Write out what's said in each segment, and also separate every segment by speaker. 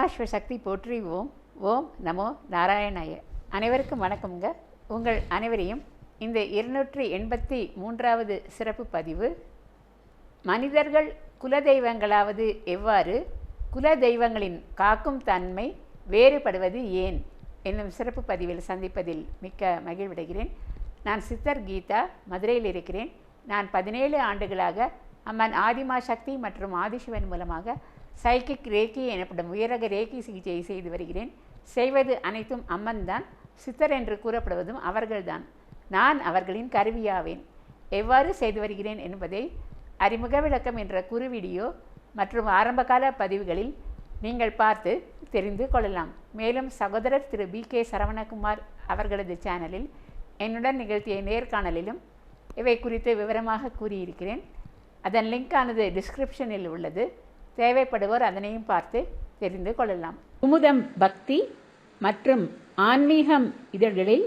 Speaker 1: பரமாஸ்வர சக்தி போற்றி ஓம் ஓம் நமோ நாராயணாய. அனைவருக்கும் வணக்கம்ங்க. உங்கள் அனைவரையும் இந்த இருநூற்றி எண்பத்தி மூன்றாவது சிறப்பு பதிவு மனிதர்கள் குலதெய்வங்களாவது எவ்வாறு குலதெய்வங்களின் காக்கும் தன்மை வேறுபடுவது ஏன் என்னும் சிறப்பு பதிவில் சந்திப்பதில் மிக்க மகிழ்விடுகிறேன். நான் சித்தர் கீதா மதுரையில் இருக்கிறேன். நான் பதினேழு ஆண்டுகளாக அம்மன் ஆதிமா சக்தி மற்றும் ஆதிசிவன் மூலமாக சைக்கிக் ரேக்கி எனப்படும் உயரக ரேக்கி சிகிச்சையை செய்து வருகிறேன். செய்வது அனைத்தும் அம்மன் தான் சித்தர் என்று கூறப்படுவதும் அவர்கள்தான். நான் அவர்களின் கருவியாவேன். எவ்வாறு செய்து வருகிறேன் என்பதை அறிமுக விளக்கம் என்ற குறுவீடியோ மற்றும் ஆரம்பகால பதிவுகளில் நீங்கள் பார்த்து தெரிந்து கொள்ளலாம். மேலும் சகோதரர் திரு பி கே சரவணகுமார் அவர்களது சேனலில் என்னுடன் நிகழ்த்திய நேர்காணலிலும் இவை குறித்து விவரமாக கூறியிருக்கிறேன். அதன் லிங்கானது டிஸ்கிரிப்ஷனில் உள்ளது. தேவைப்படுவோர் அதனையும் பார்த்து தெரிந்து கொள்ளலாம். குமுதம் பக்தி மற்றும் ஆன்மீகம் இதழ்களில்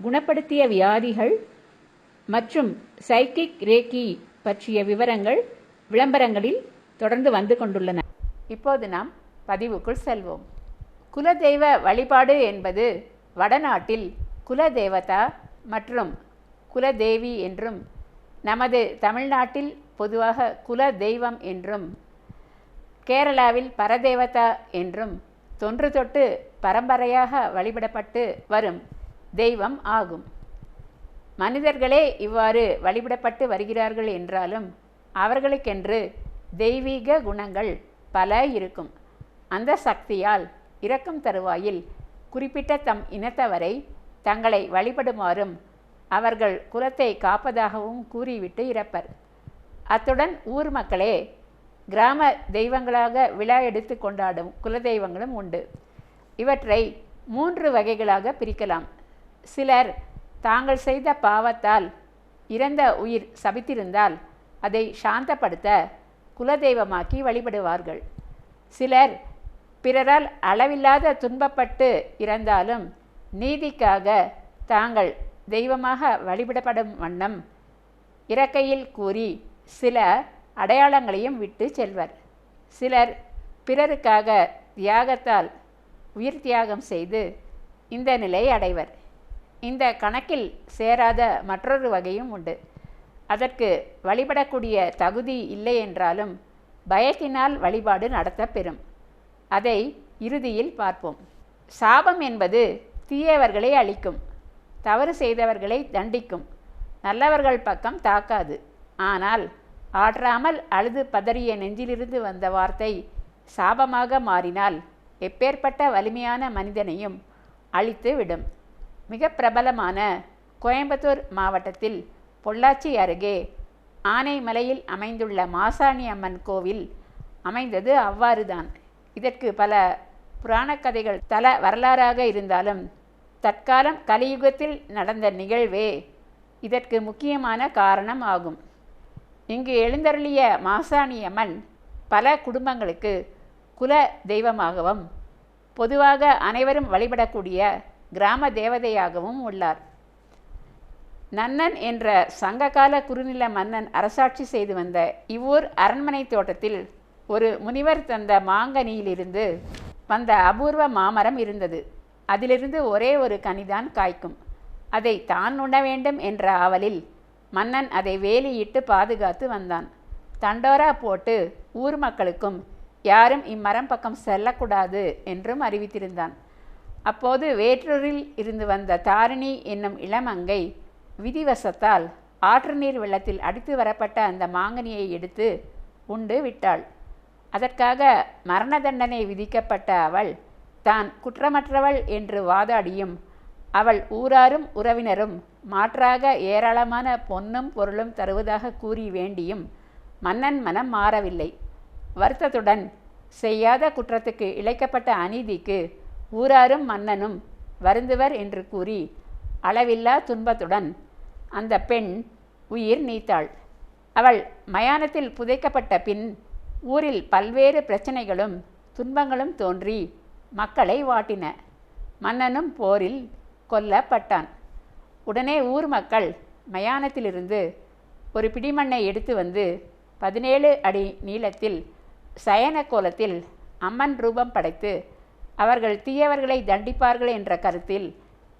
Speaker 1: குணப்படுத்திய வியாதிகள் மற்றும் சைக்கிக் ரேக்கி பற்றிய விவரங்கள் விளம்பரங்களில் தொடர்ந்து வந்து கொண்டுள்ளன. இப்போது நாம் பதிவுக்குள் செல்வோம். குலதெய்வ வழிபாடு என்பது வடநாட்டில் குலதேவதா மற்றும் குலதேவி என்றும் நமது தமிழ்நாட்டில் பொதுவாக குல தெய்வம் என்றும் கேரளாவில் பரதேவதா என்றும் தொன்று தொட்டு பரம்பரையாக வழிபடப்பட்டு வரும் தெய்வம் ஆகும். மனிதர்களே இவ்வாறு வழிபடப்பட்டு வருகிறார்கள் என்றாலும் அவர்களுக்கென்று தெய்வீக குணங்கள் பல இருக்கும். அந்த சக்தியால் இறக்கும் தருவாயில் குறிப்பிட்ட தம் இனத்தவரை தங்களை வழிபடுமாறும் அவர்கள் குலத்தை காப்பதாகவும் கூறிவிட்டு இறப்பர். அத்துடன் ஊர் மக்களே கிராம தெய்வங்களாக விழா எடுத்து கொண்டாடும் குலதெய்வங்களும் உண்டு. இவற்றை மூன்று வகைகளாக பிரிக்கலாம். சிலர் தாங்கள் செய்த பாவத்தால் இறந்த உயிர் சபித்திருந்தால் அதை சாந்தப்படுத்த குலதெய்வமாக்கி வழிபடுவார்கள். சிலர் பிறரால் அளவில்லாத துன்பப்பட்டு இறந்தாலும் நீதிக்காக தாங்கள் தெய்வமாக வழிபடப்படும் வண்ணம் இறக்கையில் கூறி சில அடையாளங்களையும் விட்டு செல்வர். சிலர் பிறருக்காக தியாகத்தால் உயிர் தியாகம் செய்து இந்த நிலை அடைவர். இந்த கணக்கில் சேராத மற்றொரு வகையும் உண்டு. அதற்கு வழிபடக்கூடிய தகுதி இல்லை என்றாலும் பயத்தினால் வழிபாடு நடத்தப்பெறும் அதை இறுதியில் பார்ப்போம். சாபம் என்பது தீயவர்களை அழிக்கும். தவறு செய்தவர்களை தண்டிக்கும். நல்லவர்கள் பக்கம் தாக்காது. ஆனால் ஆற்றாமல் அழுது பதறிய நெஞ்சிலிருந்து வந்த வார்த்தை சாபமாக மாறினால் எப்பேற்பட்ட வலிமையான மனிதனையும் அழித்து விடும். மிக பிரபலமான கோயம்புத்தூர் மாவட்டத்தில் பொள்ளாச்சி அருகே ஆனைமலையில் அமைந்துள்ள மாசாணி அம்மன் கோவில் அமைந்தது அவ்வாறுதான். இதற்கு பல புராணக் கதைகள் தல வரலாறாக இருந்தாலும் தற்காலம் கலியுகத்தில் நடந்த நிகழ்வே இதற்கு முக்கியமான காரணம் ஆகும். இங்கு எழுந்தருளிய மாசாணி அம்மன் பல குடும்பங்களுக்கு குல தெய்வமாகவும் பொதுவாக அனைவரும் வழிபடக்கூடிய கிராம தேவதையாகவும் உள்ளார். நன்னன் என்ற சங்ககால குறுநில மன்னன் அரசாட்சி செய்து வந்த இவ்வூர் அரண்மனை தோட்டத்தில் ஒரு முனிவர் தந்த மாங்கனியிலிருந்து வந்த அபூர்வ மாமரம் இருந்தது. அதிலிருந்து ஒரே ஒரு கனிதான் காய்க்கும். அதை தான் உண்ண வேண்டும் என்ற ஆவலில் மன்னன் அதை வேலியிட்டு பாதுகாத்து வந்தான். தண்டோரா போட்டு ஊர் மக்களுக்கும் யாரும் இம்மரம் பக்கம் செல்லக்கூடாது என்றும் அறிவித்திருந்தான். அப்போது வேற்றூரில் இருந்து வந்த தாரிணி என்னும் இளமங்கை விதிவசத்தால் ஆற்று நீர் வெள்ளத்தில் அடித்து வரப்பட்ட அந்த மாங்கனியை எடுத்து உண்டு விட்டாள். அதற்காக மரண தண்டனை விதிக்கப்பட்ட அவள் தான் குற்றமற்றவள் என்று வாதாடியும் அவள் ஊராரும் உறவினரும் மாற்றாக ஏராளமான பொன்னும் பொருளும் தருவதாக கூறி வேண்டியும் மன்னன் மனம் மாறவில்லை. வருத்தத்துடன் செய்யாத குற்றத்துக்கு இழைக்கப்பட்ட அநீதிக்கு ஊராரும் மன்னனும் வருந்துவர் என்று கூறி அளவில்லா துன்பத்துடன் அந்த பெண் உயிர் நீத்தாள். அவள் மயானத்தில் புதைக்கப்பட்ட பின் ஊரில் பல்வேறு பிரச்சனைகளும் துன்பங்களும் தோன்றி மக்களை வாட்டின. மன்னனும் போரில் கொல்லப்பட்டான். உடனே ஊர் மக்கள் மயானத்திலிருந்து ஒரு பிடிமண்ணை எடுத்து வந்து பதினேழு அடி நீளத்தில் சயன கோலத்தில் அம்மன் ரூபம் படைத்து அவர்கள் தீயவர்களை தண்டிப்பார்கள் என்ற கருத்தில்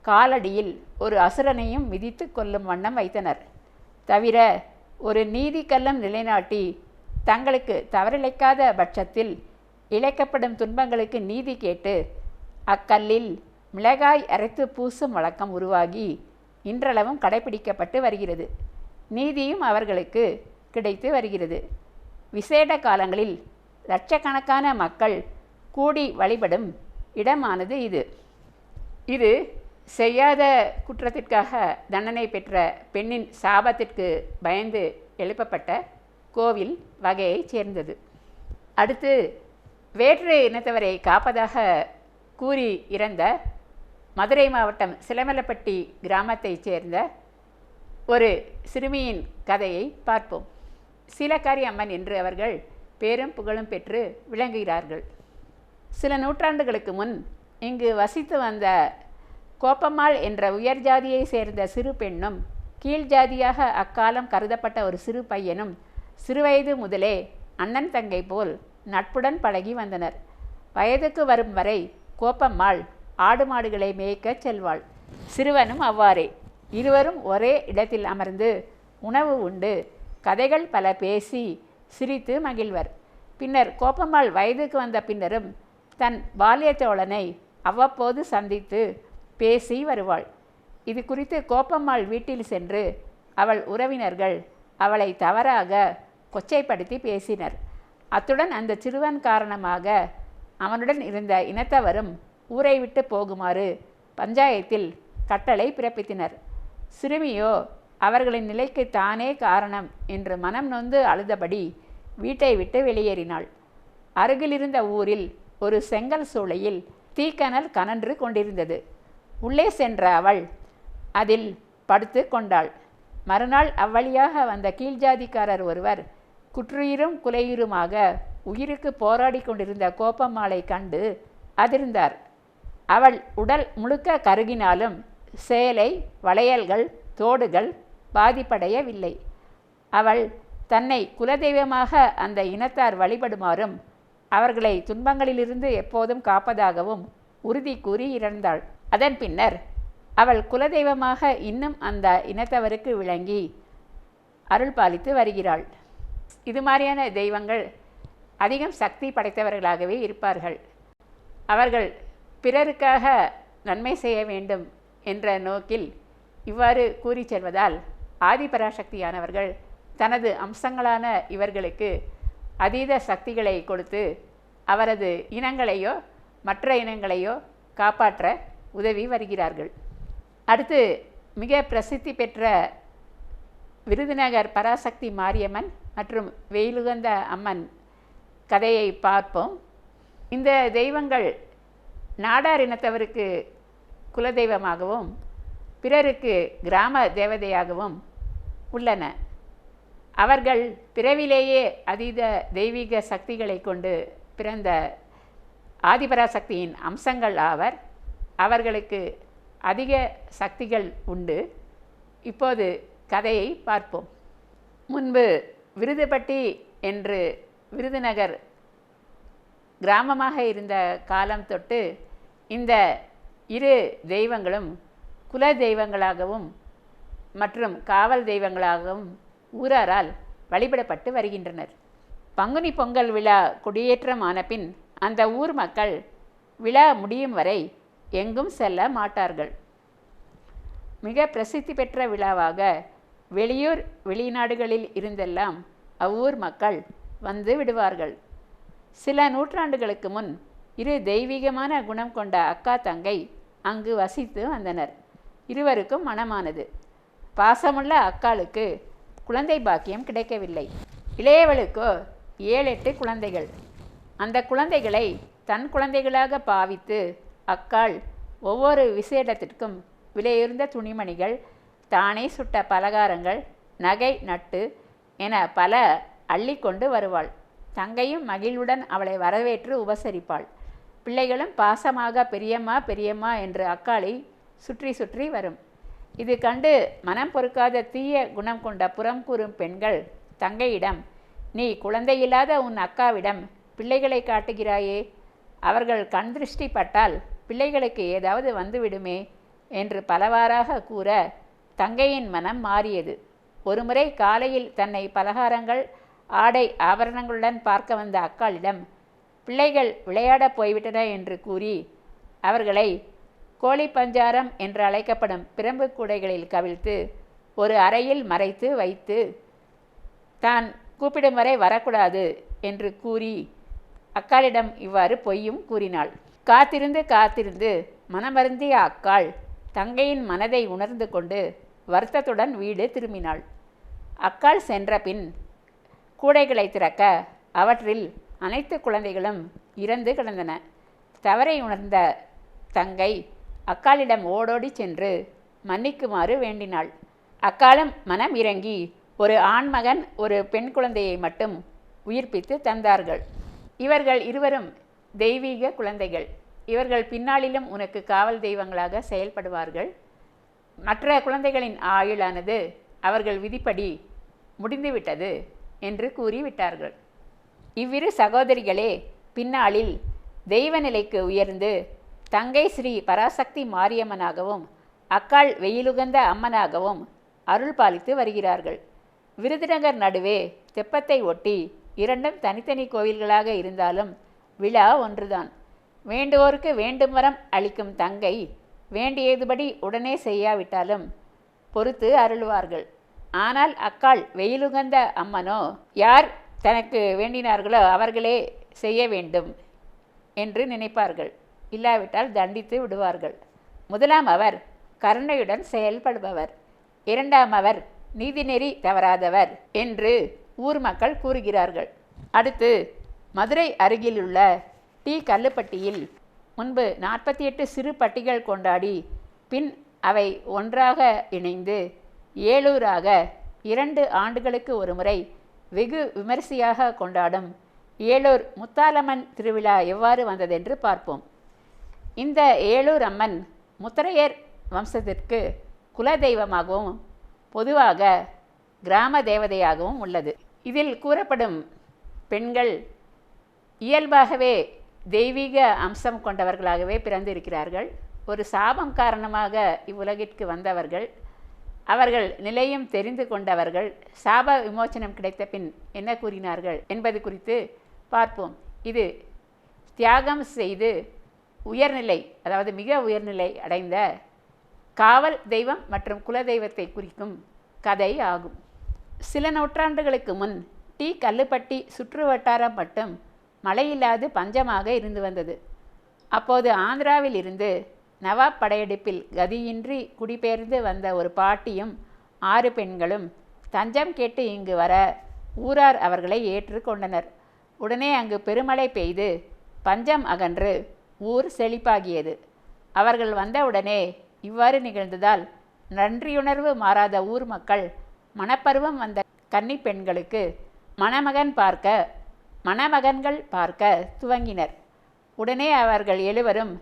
Speaker 1: காலடியில் ஒரு அசுரனையும் மிதித்து கொல்லும் வண்ணம் வைத்தனர். தவிர ஒரு நீதி கல்லம் நிலைநாட்டி தங்களுக்கு தவறிழைக்காத பட்சத்தில் இழைக்கப்படும் துன்பங்களுக்கு நீதி கேட்டு அக்கல்லில் மிளகாய் அரைத்து பூசும் வழக்கம் உருவாகி இன்றளவும் கடைபிடிக்கப்பட்டு வருகிறது. நீதியும் அவர்களுக்கு கிடைத்து வருகிறது. விசேட காலங்களில் லட்சக்கணக்கான மக்கள் கூடி வழிபடும் இடமானது இது. இது செய்யாத குற்றத்திற்காக தண்டனை பெற்ற பெண்ணின் சாபத்திற்கு பயந்து எழுப்பப்பட்ட கோவில் வகையைச் சேர்ந்தது. அடுத்து வேற்று இனத்தவரை காப்பதாக கூறி இறந்த மதுரை மாவட்டம் சிலமலப்பட்டி கிராமத்தைச் சேர்ந்த ஒரு சிறுமியின் கதையை பார்ப்போம். சீலக்காரி அம்மன் என்று அவர்கள் பேரும் புகழும் பெற்று விளங்குகிறார்கள். சில நூற்றாண்டுகளுக்கு முன் இங்கு வசித்து வந்த கோப்பம்மாள் என்ற உயர் ஜாதியை சேர்ந்த சிறு பெண்ணும் கீழ் ஜாதியாக அக்காலம் கருதப்பட்ட ஒரு சிறு பையனும் சிறுவயது முதலே அண்ணன் தங்கை போல் நட்புடன் பழகி வந்தனர். வயதுக்கு வரும் வரை கோப்பம்மாள் ஆடு மாடுகளை மேய்க்கச் செல்வாள். சிறுவனும் அவ்வாறே. இருவரும் ஒரே இடத்தில் அமர்ந்து உணவு உண்டு. கதைகள் பல பேசி சிரித்து மகிழ்வர். பின்னர் கோப்பம்மாள் வயதுக்கு வந்த பின்னரும் தன் பால்ய தோழனை அவ்வப்போது சந்தித்து பேசி வருவாள். இது குறித்து கோப்பம்மாள் வீட்டில் சென்று அவள் உறவினர்கள் அவளை தவறாக கொச்சைப்படுத்தி பேசினர். அத்துடன் அந்த சிறுவன் காரணமாக அவனுடன் இருந்த இனத்தவரும் ஊரை விட்டு போகுமாறு பஞ்சாயத்தில் கட்டளை பிறப்பித்தனர். சிறுமியோ அவர்களின் நிலைக்கு தானே காரணம் என்று மனம் நொந்து அழுதபடி வீட்டை விட்டு வெளியேறினாள். அருகிலிருந்த ஊரில் ஒரு செங்கல் சூளையில் தீக்கனல் கனன்று கொண்டிருந்தது. உள்ளே சென்ற அவள் அதில் படுத்து கொண்டாள். மறுநாள் அவ்வழியாக வந்த கீழ்ஜாதிக்காரர் ஒருவர் குற்றுயிரும் குலையுருமாக உயிருக்கு போராடி கொண்டிருந்த கோப்பம்மாளை கண்டு அதிர்ந்தார். அவள் உடல் முழுக்க கருகினாலும் சேலை வளையல்கள் தோடுகள் பாதிப்படையவில்லை. அவள் தன்னை குலதெய்வமாக அந்த இனத்தார் வழிபடுமாறும் அவர்களை துன்பங்களிலிருந்து எப்போதும் காப்பதாகவும் உறுதி கூறி இறந்தாள். அதன் பின்னர் அவள் குலதெய்வமாக இன்னும் அந்த இனத்தவருக்கு விளங்கி அருள் பாலித்து வருகிறாள். இது மாதிரியான தெய்வங்கள் அதிகம் சக்தி படைத்தவர்களாகவே இருப்பார்கள். அவர்கள் பிறருக்காக நன்மை செய்ய வேண்டும் என்ற நோக்கில் இவ்வாறு கூறி செல்வதால் ஆதிபராசக்தியானவர்கள் தனது அம்சங்களான இவர்களுக்கு அதீத சக்திகளை கொடுத்து அவரது இனங்களையோ மற்ற இனங்களையோ காப்பாற்ற உதவி வருகிறார்கள். அடுத்து மிக பிரசித்தி பெற்ற விருதுநகர் பராசக்தி மாரியம்மன் மற்றும் வெயிலுகந்த அம்மன் கதையை பார்ப்போம். இந்த தெய்வங்கள் நாடார் இனத்தவருக்கு குலதெய்வமாகவும் பிறருக்கு கிராம தேவதையாகவும் உள்ளன. அவர்கள் பிறவிலேயே அதீத தெய்வீக சக்திகளை கொண்டு பிறந்த ஆதிபராசக்தியின் அம்சங்கள் ஆவர். அவர்களுக்கு அதிக சக்திகள் உண்டு. இப்போது கதையை பார்ப்போம். முன்பு விருதுபட்டி என்று விருதுநகர் கிராமமாக இருந்த காலம் தொட்டு இந்த இரு தெய்வங்களும் குல தெய்வங்களாகவும் மற்றும் காவல் தெய்வங்களாகவும் ஊராரால் வழிபடப்பட்டு வருகின்றனர். பங்குனி பொங்கல் விழா குடியேற்றம் ஆனபின் அந்த ஊர் மக்கள் விழா முடியும் வரை எங்கும் செல்ல மாட்டார்கள். மிக பிரசித்தி பெற்ற விழாவாக வெளியூர் வெளிநாடுகளில் இருந்தெல்லாம் அவ்வூர் மக்கள் வந்து விடுவார்கள். சில நூற்றாண்டுகளுக்கு முன் இரு தெய்வீகமான குணம் கொண்ட அக்கா தங்கை அங்கு வசித்து வந்தனர். இருவருக்கும் மனமானது. பாசமுள்ள அக்காளுக்கு குழந்தை பாக்கியம் கிடைக்கவில்லை. இளையவளுக்கோ ஏழு எட்டு குழந்தைகள். அந்த குழந்தைகளை தன் குழந்தைகளாக பாவித்து அக்காள் ஒவ்வொரு விசேடத்திற்கும் விலையுயர்ந்த துணிமணிகள் தானே சுட்ட பலகாரங்கள் நகை நட்டு என பல அள்ளிக்கொண்டு வருவாள். தங்கையும் மகிழ்வுடன் அவளை வரவேற்று உபசரிப்பாள். பிள்ளைகளும் பாசமாக பெரியம்மா பெரியம்மா என்று அக்காளை சுற்றி சுற்றி வரும். இது கண்டு மனம் பொறுக்காத தீய குணம் கொண்ட புறம் கூறும் பெண்கள் தங்கையிடம் நீ குழந்தையில்லாத உன் அக்காவிடம் பிள்ளைகளை காட்டுகிறாயே அவர்கள் கண் திருஷ்டி பட்டால் பிள்ளைகளுக்கு ஏதாவது வந்துவிடுமே என்று பலவாறாக கூற தங்கையின் மனம் மாறியது. ஒருமுறை காலையில் தன்னை பலகாரங்கள் ஆடை ஆபரணங்களுடன் பார்க்க வந்த அக்காளிடம் பிள்ளைகள் விளையாடப் போய்விட்டன என்று கூறி அவர்களை கோழி பஞ்சாரம் என்று அழைக்கப்படும் பிரம்பு கூடைகளில் கவிழ்த்து ஒரு அறையில் மறைத்து வைத்து தான் கூப்பிடும் வரை வரக்கூடாது என்று கூறி அக்காளிடம் இவ்வாறு பொய்யும் கூறினாள். காத்திருந்து காத்திருந்து மனமருந்திய அக்காள் தங்கையின் மனதை உணர்ந்து கொண்டு வருத்தத்துடன் வீடு திரும்பினாள். அக்காள் சென்ற பின் கூடைகளை திறக்க அவற்றில் அனைத்து குழந்தைகளும் இறந்து கிடந்தன. தவறை உணர்ந்த தங்கை அக்காளிடம் ஓடோடி சென்று மன்னிக்குமாறு வேண்டினாள். அக்காலம் மனம் இறங்கி ஒரு ஆண்மகன் ஒரு பெண் குழந்தையை மட்டும் உயிர்ப்பித்து தந்தார்கள். இவர்கள் இருவரும் தெய்வீக குழந்தைகள். இவர்கள் பின்னாளிலும் உனக்கு காவல் தெய்வங்களாக செயல்படுவார்கள். மற்ற குழந்தைகளின் ஆயுளானது அவர்கள் விதிப்படி முடிந்துவிட்டது என்று கூறிவிட்டார்கள். இவ்விரு சகோதரிகளே பின்னாளில் தெய்வ நிலைக்கு உயர்ந்து தங்கை ஸ்ரீ பராசக்தி மாரியம்மனாகவும் அக்காள் வெயிலுகந்த அம்மனாகவும் அருள் பாலித்து வருகிறார்கள். விருதுநகர் நடுவே தெப்பத்தை ஒட்டி இரண்டும் தனித்தனி கோவில்களாக இருந்தாலும் விழா ஒன்றுதான். வேண்டுவோருக்கு வேண்டும் வரம் அளிக்கும் தங்கை வேண்டியதுபடி உடனே செய்யாவிட்டாலும் பொறுத்து அருள்வார்கள். ஆனால் அக்காள் வெயிலுகந்த அம்மனோ யார் தனக்கு வேண்டினார்களோ அவர்களே செய்ய வேண்டும் என்று நினைப்பார்கள். இல்லாவிட்டால் தண்டித்து விடுவார்கள். முதலாம் அவர் கருணையுடன் செயல்படுபவர். இரண்டாம் அவர் நீதிநெறி தவறாதவர் என்று ஊர் மக்கள் கூறுகிறார்கள். அடுத்து மதுரை அருகிலுள்ள டி கல்லுப்பட்டியில் முன்பு நாற்பத்தி எட்டு சிறு பட்டிகள் கொண்டாடி பின் அவை ஒன்றாக இணைந்து ஏழூராக இரண்டு ஆண்டுகளுக்கு ஒரு முறை வெகு விமரிசையாக கொண்டாடும் ஏலூர் முத்தாலம்மன் திருவிழா எவ்வாறு வந்ததென்று பார்ப்போம். இந்த ஏலூர் அம்மன் முத்தரையர் வம்சத்திற்கு குலதெய்வமாகவும் பொதுவாக கிராம தேவதையாகவும் உள்ளது. இதில் கூறப்படும் பெண்கள் இயல்பாகவே தெய்வீக அம்சம் கொண்டவர்களாகவே பிறந்திருக்கிறார்கள். ஒரு சாபம் காரணமாக இவ்வுலகிற்கு வந்தவர்கள் அவர்கள் நிலையும் தெரிந்து கொண்டவர்கள் சாப விமோச்சனம் கிடைத்த பின் என்ன கூறினார்கள் என்பது குறித்து பார்ப்போம். இது தியாகம் செய்து உயர்நிலை அதாவது மிக உயர்நிலை அடைந்த காவல் தெய்வம் மற்றும் குலதெய்வத்தை குறிக்கும் கதை ஆகும். சில நூற்றாண்டுகளுக்கு முன் டி கல்லுப்பட்டி சுற்று வட்டாரம் மட்டும் மழையில்லாது பஞ்சமாக இருந்து வந்தது. அப்போது ஆந்திராவில் இருந்து நவாப் படையெடுப்பில் கதியின்றி குடிபெயர்ந்து வந்த ஒரு பாட்டியும் ஆறு பெண்களும் தஞ்சம் கேட்டு இங்கு வர ஊரார் அவர்களை ஏற்றுக்கொண்டனர் உடனே அங்கு பெருமழை பெய்து பஞ்சம் அகன்று ஊர் செழிப்பாகியது. அவர்கள் வந்தவுடனே இவ்வாறு நிகழ்ந்ததால் நன்றியுணர்வு மாறாத ஊர் மக்கள் மணப்பருவம் வந்த கன்னி பெண்களுக்கு மணமகன் பார்க்க மணமகன்கள் பார்க்க துவங்கினர். உடனே அவர்கள் எழுவரும்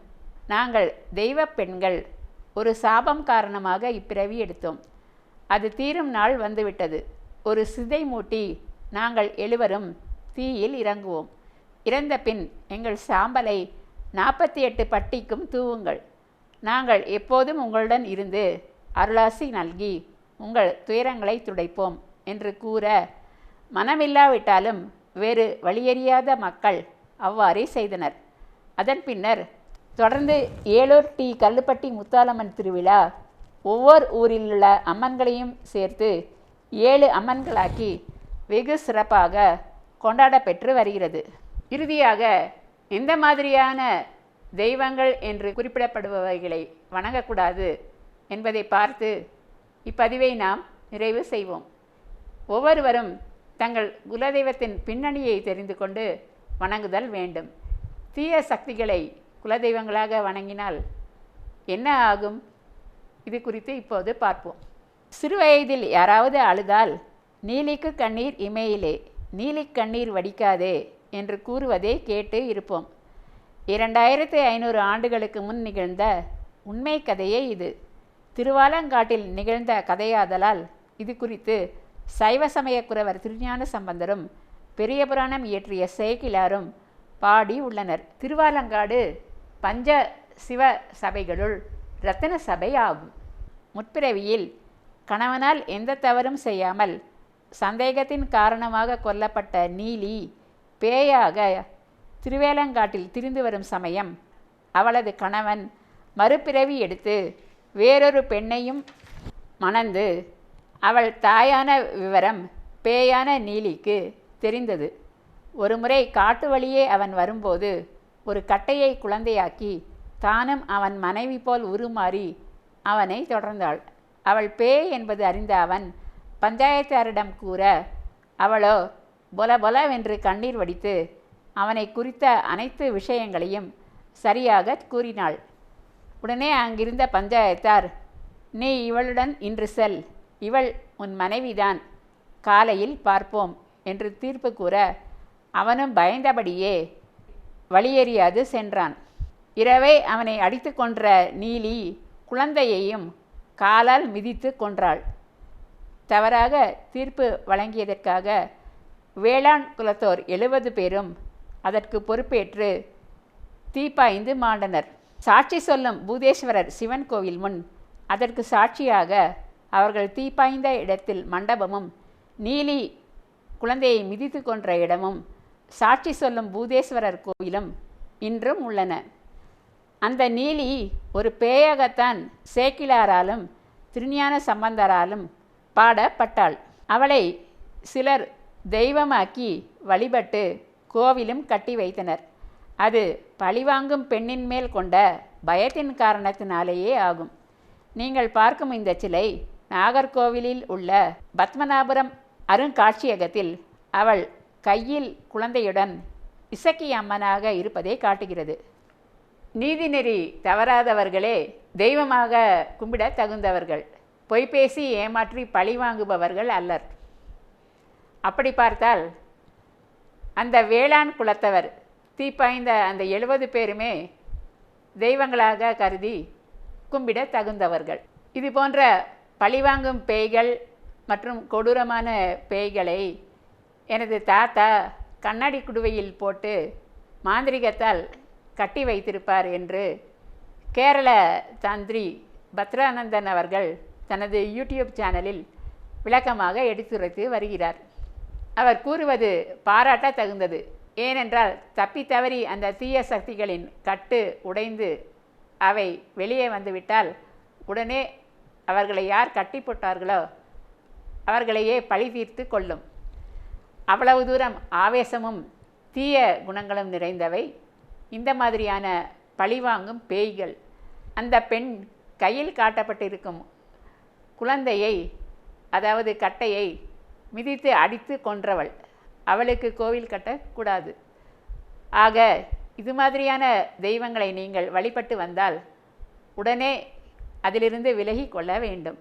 Speaker 1: நாங்கள் தெய்வ பெண்கள் ஒரு சாபம் காரணமாக இப்பிறவி எடுத்தோம். அது தீரும் நாள் வந்துவிட்டது. ஒரு சிதை மூட்டி நாங்கள் எழுவரும் தீயில் இறங்குவோம். இறந்த பின் எங்கள் சாம்பலை நாற்பத்தி எட்டு பட்டிக்கும் தூவுங்கள். நாங்கள் எப்போதும் உங்களுடன் இருந்து அருளாசி நல்கி உங்கள் துயரங்களை துடைப்போம் என்று கூற மனமில்லாவிட்டாலும் வேறு வழியறியாத மக்கள் அவ்வாறே செய்தனர். அதன் பின்னர் தொடர்ந்து ஏலூர் டி கல்லுப்பட்டி முத்தாலம்மன் திருவிழா ஒவ்வொரு ஊரில் உள்ள அம்மன்களையும் சேர்த்து ஏழு அம்மன்களாக்கி வெகு சிறப்பாக கொண்டாடப்பெற்று வருகிறது. இறுதியாக எந்த மாதிரியான தெய்வங்கள் என்று குறிப்பிடப்படுபவைகளை வணங்கக்கூடாது என்பதை பார்த்து இப்பதிவை நாம் நிறைவு செய்வோம். ஒவ்வொருவரும் தங்கள் குலதெய்வத்தின் பின்னணியை தெரிந்து கொண்டு வணங்குதல் வேண்டும். தீய சக்திகளை குலதெய்வங்களாக வணங்கினால் என்ன ஆகும்? இது குறித்து இப்போது பார்ப்போம். சிறுவயதில் யாராவது அழுதால் நீலிக்கு கண்ணீர் இமையிலே நீலி கண்ணீர் வடிக்காதே என்று கூறுவதை கேட்டு இருப்போம். இரண்டாயிரத்தி ஐநூறு ஆண்டுகளுக்கு முன் நிகழ்ந்த உண்மை கதையே இது. திருவாலங்காட்டில் நிகழ்ந்த கதையாதலால் இது குறித்து சைவ சமய குரவர் திருஞான சம்பந்தரும் பெரிய புராணம் இயற்றிய சேக்கிலாரும் பாடி உள்ளனர். திருவாலங்காடு பஞ்ச சிவ சபைகளுள் ரத்தின சபை ஆகும் முற்பிறவியில் கணவனால் எந்த தவறும் செய்யாமல் சந்தேகத்தின் காரணமாக கொல்லப்பட்ட நீலி பேயாக திருவேலங்காட்டில் திரிந்து வரும் சமயம் அவளது கணவன் மறுபிறவி எடுத்து வேறொரு பெண்ணையும் மணந்து அவள் தாயான விவரம் பேயான நீலிக்கு தெரிந்தது. ஒருமுறை காட்டு வழியே அவன் வரும்போது ஒரு கட்டையை குழந்தையாக்கி தானும் அவன் மனைவி போல் உருமாறி அவனை தொடர்ந்தாள். அவள் பே என்பது அறிந்த அவன் பஞ்சாயத்தாரிடம் கூற அவளோ பொல பொலவென்று கண்ணீர் வடித்து அவனை குறித்த அனைத்து விஷயங்களையும் சரியாக கூறினாள். உடனே அங்கிருந்த பஞ்சாயத்தார் நீ இவளுடன் இன்று செல். இவள் உன் மனைவிதான். காலையில் பார்ப்போம் என்று தீர்ப்பு கூற அவனும் பயந்தபடியே வழியறியாது சென்றான். இரவே அவனை அடித்து கொன்ற நீலி குழந்தையையும் காலால் மிதித்து கொன்றாள். தவறாக தீர்ப்பு வழங்கியதற்காக வேளாண் குலத்தோர் எழுபது பேரும் அதற்கு பொறுப்பேற்று தீப்பாய்ந்து மாண்டனர். சாட்சி சொல்லும் பூதேஸ்வரர் சிவன் கோவில் முன் அதற்கு சாட்சியாக அவர்கள் தீப்பாய்ந்த இடத்தில் மண்டபமும் நீலி குழந்தையை மிதித்து கொன்ற இடமும் சாட்சி சொல்லும் பூதேஸ்வரர் கோவிலும் இன்றும் உள்ளன. அந்த நீலி ஒரு பேயாகத்தான் சேக்கிலாராலும் திருஞான சம்பந்தராலும் பாடப்பட்டாள். அவளை சிலர் தெய்வமாக்கி வழிபட்டு கோவிலும் கட்டி வைத்தனர். அது பழிவாங்கும் பெண்ணின் மேல் கொண்ட பயத்தின் காரணத்தினாலேயே ஆகும். நீங்கள் பார்க்கும் இந்த சிலை நாகர்கோவிலில் உள்ள பத்மநாபுரம் அருங்காட்சியகத்தில் அவள் கையில் குழந்தையுடன் இசக்கி அம்மனாக இருப்பதை காட்டுகிறது. நீதிநெறி தவறாதவர்களே தெய்வமாக கும்பிட தகுந்தவர்கள். பொய் பேசி ஏமாற்றி பழி வாங்குபவர்கள் அல்லர். அப்படி பார்த்தால் அந்த வேளாண் குலத்தவர் தீப்பாய்ந்த அந்த எழுபது பேருமே தெய்வங்களாக கருதி கும்பிட தகுந்தவர்கள். இது போன்ற பழிவாங்கும் பேய்கள் மற்றும் கொடூரமான பேய்களை எனது தாத்தா கண்ணாடி குடுவையில் போட்டு மாந்திரிகத்தால் கட்டி வைத்திருப்பார் என்று கேரள தந்திரி பத்ரானந்தன் அவர்கள் தனது யூடியூப் சேனலில் விளக்கமாக எடுத்துரைத்து வருகிறார். அவர் கூறுவது பாராட்ட தகுந்தது ஏனென்றால் தப்பி தவறி அந்த தீய சக்திகளின் கட்டு உடைந்து அவை வெளியே வந்துவிட்டால் உடனே அவர்களை யார் கட்டி போட்டார்களோ அவர்களையே பழி தீர்த்து கொள்ளும். அவ்வளவு தூரம் ஆவேசமும் தீய குணங்களும் நிறைந்தவை. இந்த மாதிரியான பழிவாங்கும் பேய்கள் அந்த பெண் கையில் காட்டப்பட்டிருக்கும் குழந்தையை அதாவது கட்டையை மிதித்து அடித்து கொன்றவள். அவளுக்கு கோவில் கட்டக்கூடாது. ஆக இது மாதிரியான தெய்வங்களை நீங்கள் வழிபட்டு வந்தால் உடனே அதிலிருந்து விலகி கொள்ள வேண்டும்.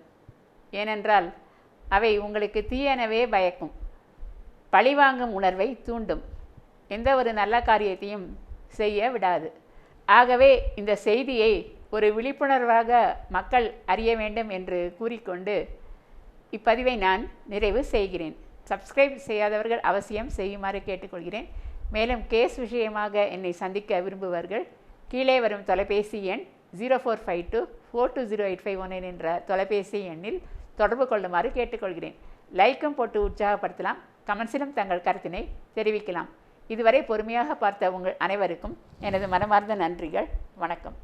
Speaker 1: ஏனென்றால் அவை உங்களுக்கு தீயனவே பயக்கும். பழிவாங்கும் உணர்வை தூண்டும். எந்த ஒரு நல்ல காரியத்தையும் செய்ய விடாது. ஆகவே இந்த செய்தியை ஒரு விழிப்புணர்வாக மக்கள் அறிய வேண்டும் என்று கூறிக்கொண்டு இப்பதிவை நான் நிறைவு செய்கிறேன். சப்ஸ்கிரைப் செய்யாதவர்கள் அவசியம் செய்யுமாறு கேட்டுக்கொள்கிறேன். மேலும் கேஸ் விஷயமாக என்னை சந்திக்க விரும்புவர்கள் கீழே வரும் தொலைபேசி எண் zero four five two four two zero eight five one என்ற தொலைபேசி எண்ணில் தொடர்பு கொள்ளுமாறு கேட்டுக்கொள்கிறேன். லைக்கும் போட்டு உற்சாகப்படுத்தலாம். கமெண்ட்ஸிலும் தங்கள் கருத்தினை தெரிவிக்கலாம். இதுவரை பொறுமையாக பார்த்த உங்கள் அனைவருக்கும் எனது மனமார்ந்த நன்றிகள். வணக்கம்.